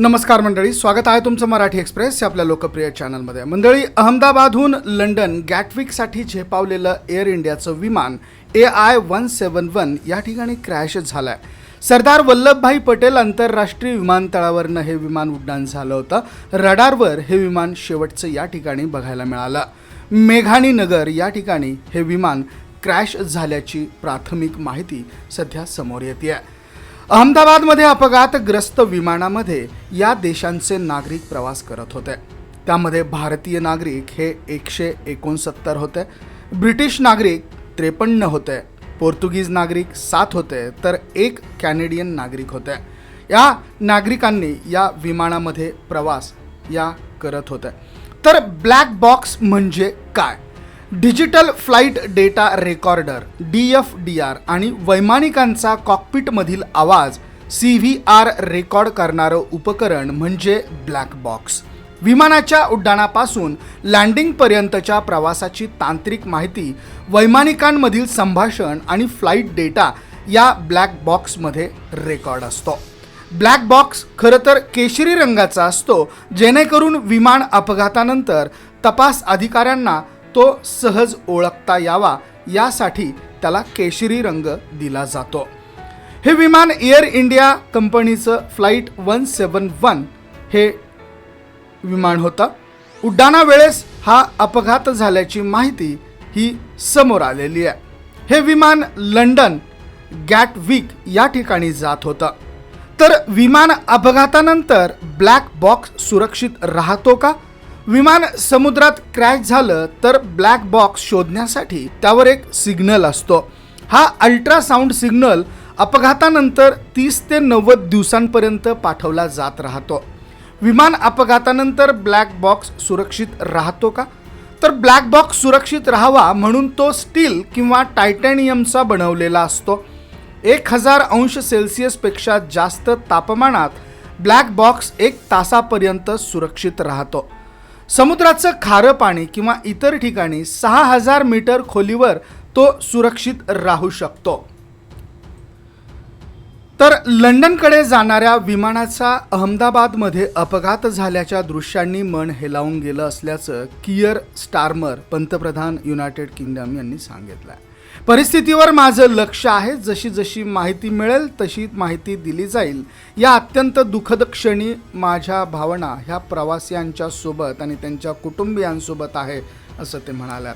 नमस्कार मंडळी स्वागत आहे तुमचं मराठी एक्सप्रेस या आपल्या लोकप्रिय चॅनलमध्ये. मंडळी अहमदाबादहून लंडन गॅटविकसाठी झेपावलेलं एअर इंडियाचं विमान A I one seven one या ठिकाणी क्रॅश झालं आहे सरदार वल्लभभाई पटेल आंतरराष्ट्रीय विमानतळावरनं हे विमान उड्डाण झालं होतं. रडारवर हे विमान शेवटचं या ठिकाणी बघायला मिळालं. मेघाणी नगर या ठिकाणी हे विमान क्रॅश झाल्याची प्राथमिक माहिती सध्या समोर येते आहे अहमदाबादमध्ये अपघातग्रस्त विमानामध्ये या देशांचे नागरिक प्रवास करत होते. त्यामध्ये भारतीय नागरिक हे एकशे एकोणसत्तर होते. ब्रिटिश नागरिक त्रेपन्न होते. पोर्तुगीज नागरिक सात होते तर एक कॅनेडियन नागरिक होते. या नागरिकांनी या विमानामध्ये प्रवास या करत होते. तर ब्लॅक बॉक्स म्हणजे काय? Digital flight data recorder D F D R आणि वैमानिकांचा कॉकपिटमधील आवाज सी व्ही आर रेकॉर्ड करणारं उपकरण म्हणजे ब्लॅक बॉक्स. विमानाच्या उड्डाणापासून लँडिंगपर्यंतच्या प्रवासाची तांत्रिक माहिती वैमानिकांमधील संभाषण आणि फ्लाईट डेटा या ब्लॅक बॉक्समध्ये रेकॉर्ड असतो. ब्लॅक बॉक्स खरं तर केशरी रंगाचा असतो जेणेकरून विमान अपघातानंतर तपास अधिकाऱ्यांना तो सहज ओळखता यावा यासाठी त्याला केशरी रंग दिला जातो. हे विमान एअर इंडिया कंपनीचं फ्लाईट वन सेवन वन हे विमान होतं. उड्डाणावेळेस हा अपघात झाल्याची माहिती ही समोर आलेली आहे. हे विमान लंडन गॅटविक या ठिकाणी जात होतं. तर विमान अपघातानंतर ब्लॅक बॉक्स सुरक्षित राहतो का? विमान समुद्रात क्रॅश झालं तर ब्लॅक बॉक्स शोधण्यासाठी त्यावर एक सिग्नल असतो. हा अल्ट्रासाऊंड सिग्नल अपघातानंतर तीस ते नव्वद दिवसांपर्यंत पाठवला जात राहतो. विमान अपघातानंतर ब्लॅक बॉक्स सुरक्षित राहतो का? तर ब्लॅक बॉक्स सुरक्षित राहावा म्हणून तो स्टील किंवा टायटॅनियमचा बनवलेला असतो. एक हजार अंश सेल्सिअसपेक्षा जास्त तापमानात ब्लॅक बॉक्स एक तासापर्यंत सुरक्षित राहतो. समुद्राचं खारं पाणी किंवा इतर ठिकाणी सहा हजार मीटर खोलीवर तो सुरक्षित राहू शकतो. तर लंडनकडे जाणाऱ्या विमानाचा अहमदाबादमध्ये अपघात झाल्याच्या दृश्यांनी मन हेलावून गेलं असल्याचं कियर स्टार्मर पंतप्रधान युनायटेड किंगडम यांनी सांगितलं आहे परिस्थितीवर माझं लक्ष आहे. जशी जशी माहिती मिळेल तशी माहिती दिली जाईल. या अत्यंत दुःखद क्षणी माझ्या भावना ह्या प्रवासियांच्या सोबत आणि त्यांच्या कुटुंबियांसोबत आहे असं ते म्हणाल्यात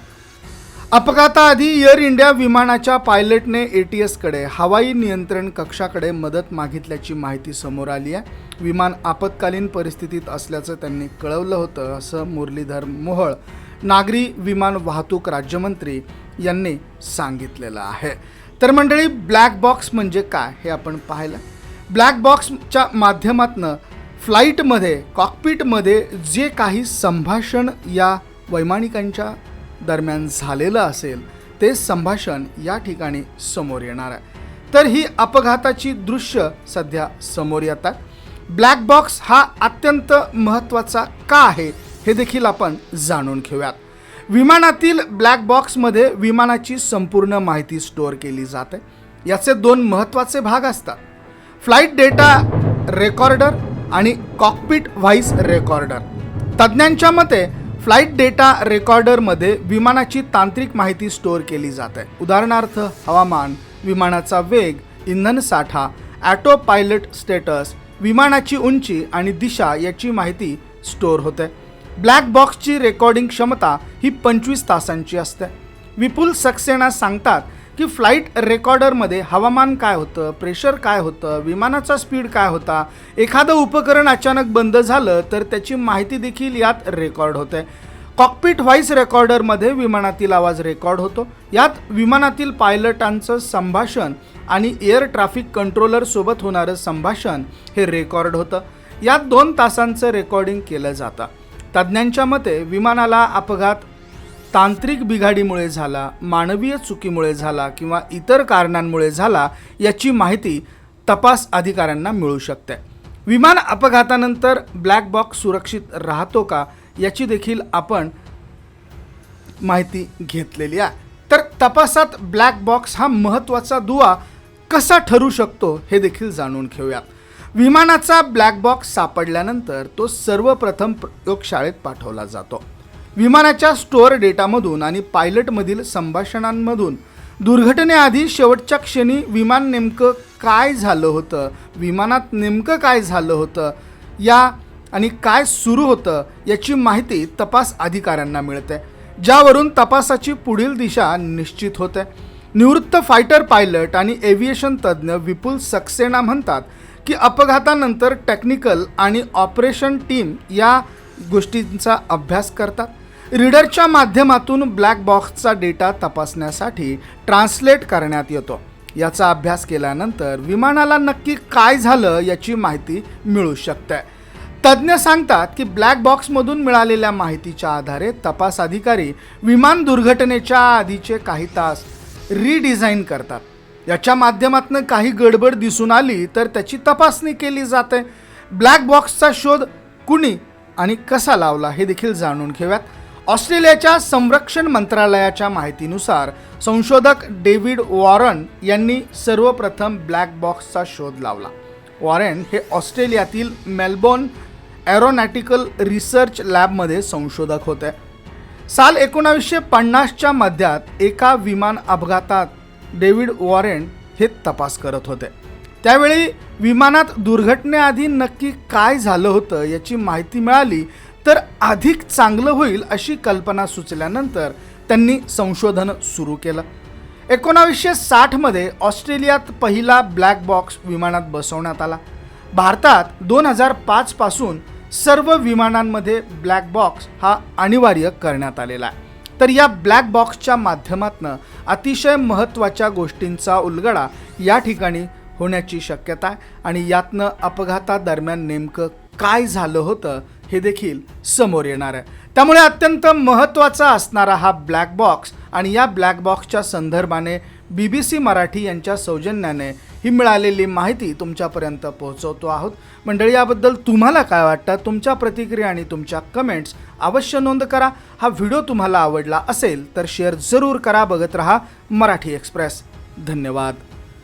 अपघाताआधी एअर इंडिया विमानाच्या पायलटने ए टी एसकडे हवाई नियंत्रण कक्षाकडे मदत मागितल्याची माहिती समोर आली आहे. विमान आपत्कालीन परिस्थितीत असल्याचं त्यांनी कळवलं होतं असं मुरलीधर मोहोळ नागरी विमान वाहतूक राज्यमंत्री यांनी सांगितलेलं आहे. तर मंडळी ब्लॅक बॉक्स म्हणजे काय हे आपण पाहिलं. ब्लॅक बॉक्सच्या माध्यमातनं फ्लाईटमध्ये कॉकपिटमध्ये जे काही संभाषण या वैमानिकांच्या दरम्यान झालेलं असेल ते संभाषण या ठिकाणी समोर येणार आहे. तर ही अपघाताची दृश्य सध्या समोर येतात. ब्लॅक बॉक्स हा अत्यंत महत्त्वाचा का आहे? हे देखील आपण जाणून घेऊयात. विमानातील ब्लॅक बॉक्समध्ये विमानाची संपूर्ण माहिती स्टोअर केली जाते. याचे दोन महत्त्वाचे भाग असतात. फ्लाईट डेटा रेकॉर्डर आणि कॉकपिट व्हाईस रेकॉर्डर तज्ज्ञांच्या मते फ्लाईट डेटा रेकॉर्डरमध्ये विमानाची तांत्रिक माहिती स्टोअर केली जाते. उदाहरणार्थ हवामान विमानाचा वेग इंधन साठा ॲटो पायलट स्टेटस विमानाची उंची आणि दिशा याची माहिती स्टोअर होते. ब्लॅक बॉक्सची रेकॉर्डिंग क्षमता ही पंचवीस तासांची असते. विपुल सक्सेना सांगतात की फ्लाईट रेकॉर्डरमध्ये हवामान काय होतं प्रेशर काय होतं विमानाचा स्पीड काय होता एखादं उपकरण अचानक बंद झालं तर त्याची माहिती देखील यात रेकॉर्ड होते. कॉकपिट व्हाईस रेकॉर्डरमध्ये विमानातील आवाज रेकॉर्ड होतो. यात विमानातील पायलटांचं संभाषण आणि एअर ट्रॅफिक कंट्रोलरसोबत होणारं संभाषण हे रेकॉर्ड होतं. यात दोन तासांचं रेकॉर्डिंग केलं जातं. तज्ज्ञांच्या मते विमानाला अपघात तांत्रिक बिघाडीमुळे झाला मानवीय चुकीमुळे झाला किंवा इतर कारणांमुळे झाला याची माहिती तपास अधिकाऱ्यांना मिळू शकते. विमान अपघातानंतर ब्लॅक बॉक्स सुरक्षित राहतो का याची देखील आपण माहिती घेतलेली आहे. तर तपासात ब्लॅक बॉक्स हा महत्त्वाचा दुवा कसा ठरू शकतो हे देखील जाणून घेऊयात. विमानाचा ब्लॅक बॉक्स सापडल्यानंतर तो सर्वप्रथम प्रयोगशाळेत पाठवला जातो. विमानाच्या स्टोअर डेटामधून आणि पायलटमधील संभाषणांमधून दुर्घटनेआधी शेवटच्या क्षणी विमान नेमकं काय झालं होतं विमानात नेमकं काय झालं होतं या आणि काय सुरू होतं याची माहिती तपास अधिकाऱ्यांना मिळते ज्यावरून तपासाची पुढील दिशा निश्चित होते. निवृत्त फायटर पायलट आणि एव्हिएशन तज्ज्ञ विपुल सक्सेना म्हणतात की अपघातानंतर टेक्निकल आणि ऑपरेशन टीम या गोष्टींचा अभ्यास करतात. रीडरच्या माध्यमातून ब्लॅक बॉक्सचा डेटा तपासण्यासाठी ट्रान्सलेट करण्यात येतो. याचा अभ्यास केल्यानंतर विमानाला नक्की काय झालं याची माहिती मिळू शकते. तज्ज्ञ सांगतात की ब्लॅक बॉक्समधून मिळालेल्या माहितीच्या आधारे तपास अधिकारी विमान दुर्घटनेच्या आधीचे काही तास रिडिझाईन करतात. याच्या माध्यमातून काही गडबड दिसून आली तर त्याची तपासणी केली जाते. ब्लॅक बॉक्सचा शोध कुणी आणि कसा लावला हे देखील जाणून घेऊयात. ऑस्ट्रेलियाच्या संरक्षण मंत्रालयाच्या माहितीनुसार संशोधक डेव्हिड वॉरन यांनी सर्वप्रथम ब्लॅक बॉक्सचा शोध लावला. वॉरेन हे ऑस्ट्रेलियातील मेलबोर्न ॲरोनॅटिकल रिसर्च लॅबमध्ये संशोधक होते. साल एकोणावीसशे पन्नासच्या मध्यात एका विमान अपघातात डेव्हिड वॉरेन हे तपास करत होते. त्यावेळी विमानात दुर्घटनेआधी नक्की काय झालं होतं याची माहिती मिळाली तर अधिक चांगलं होईल अशी कल्पना सुचल्यानंतर त्यांनी संशोधन सुरू केलं. एकोणावीसशे साठमध्ये ऑस्ट्रेलियात पहिला ब्लॅक बॉक्स विमानात बसवण्यात आला. भारतात दोन हजार पाचपासून सर्व विमानांमध्ये ब्लॅक बॉक्स हा अनिवार्य करण्यात आलेला आहे. तर या ब्लॅक बॉक्सच्या माध्यमातून अतिशय महत्त्वाच्या गोष्टींचा उलगडा या ठिकाणी होण्याची शक्यता आहे. आणि यातनं अपघातादरम्यान नेमकं काय झालं होतं हे देखील समोर येणार आहे. त्यामुळे अत्यंत महत्त्वाचा असणारा हा ब्लॅक बॉक्स आणि या ब्लॅक बॉक्सच्या संदर्भाने बी बी सी मराठी यांच्या सौजन्याने ही मिळालेली माहिती तुमच्यापर्यंत पोहोचवतो आहोत. मंडळी याबद्दल तुम्हाला काय वाटतं? तुमच्या प्रतिक्रिया आणि तुमच्या कमेंट्स अवश्य नोंद करा. हा व्हिडिओ तुम्हाला आवडला असेल तर शेअर जरूर करा. बघत रहा मराठी एक्सप्रेस. धन्यवाद.